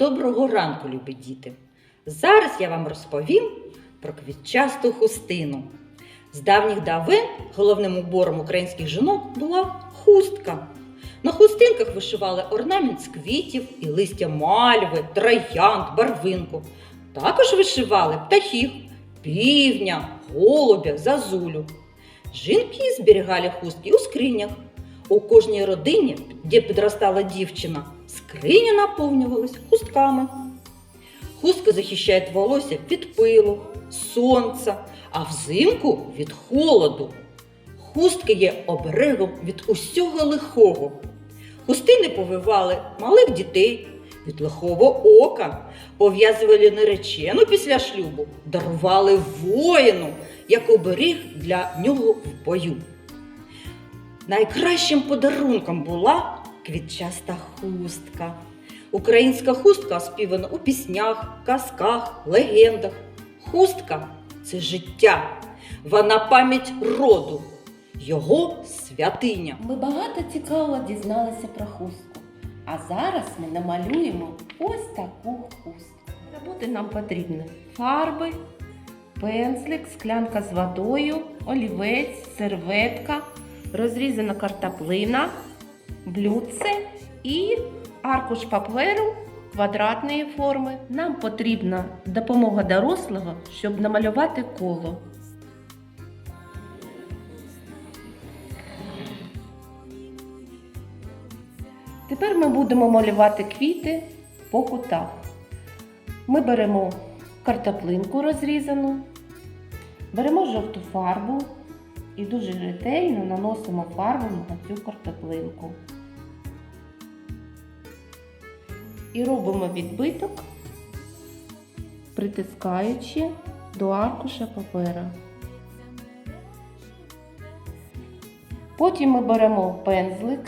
Доброго ранку, любі діти! Зараз я вам розповім про квітчасту хустину. З давніх давен головним убором українських жінок була хустка. На хустинках вишивали орнамент з квітів і листя мальви, троянд, барвинку. Також вишивали птахів, півня, голубя, зазулю. Жінки зберігали хустки у скринях. У кожній родині, де підростала дівчина, скриня наповнювалась хустками. Хустка захищає волосся від пилу, сонця, а взимку від холоду. Хустка є оберегом від усього лихого. Хустини повивали малих дітей від лихого ока, пов'язували наречену після шлюбу, дарували воїну як оберіг для нього в бою. Найкращим подарунком була квітчаста хустка. Українська хустка оспівана у піснях, казках, легендах. Хустка це життя, вона пам'ять роду, його святиня. Ми багато цікавого дізналися про хустку. А зараз ми намалюємо ось таку хустку. Роботи нам потрібні фарби, пензлик, склянка з водою, олівець, серветка, розрізана картоплина, блюдце і аркуш паперу квадратної форми. Нам потрібна допомога дорослого, щоб намалювати коло. Тепер ми будемо малювати квіти по кутах. Ми беремо картоплинку розрізану, беремо жовту фарбу і дуже ретельно наносимо фарбу на цю картоплинку. І робимо відбиток, притискаючи до аркуша папера. Потім ми беремо пензлик.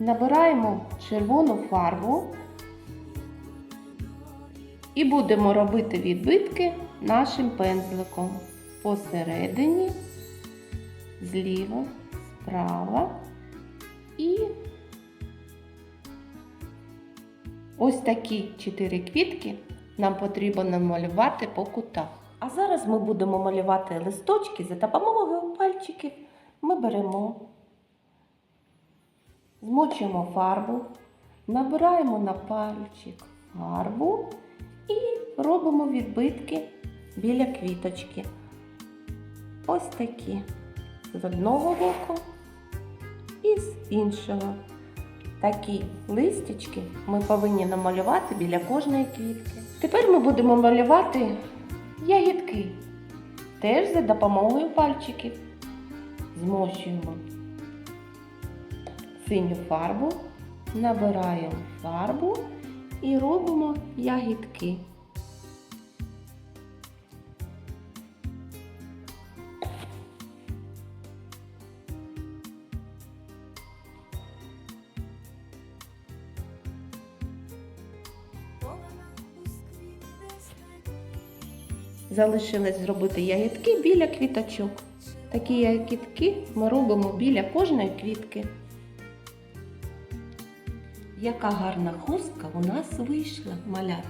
Набираємо червону фарбу і будемо робити відбитки нашим пензликом посередині, зліва, справа і ось такі чотири квітки нам потрібно намалювати по кутах. А зараз ми будемо малювати листочки за допомогою пальчиків. Ми беремо Змочуємо фарбу, набираємо на пальчик фарбу і робимо відбитки біля квіточки. Ось такі. З одного боку і з іншого. Такі листячки ми повинні намалювати біля кожної квітки. Тепер ми будемо малювати ягідки. Теж за допомогою пальчиків. Змощуємо синю фарбу, набираємо фарбу і робимо ягідки. Залишилось зробити ягідки біля квіточок. Такі ягідки ми робимо біля кожної квітки. Яка гарна хустка у нас вийшла маляти.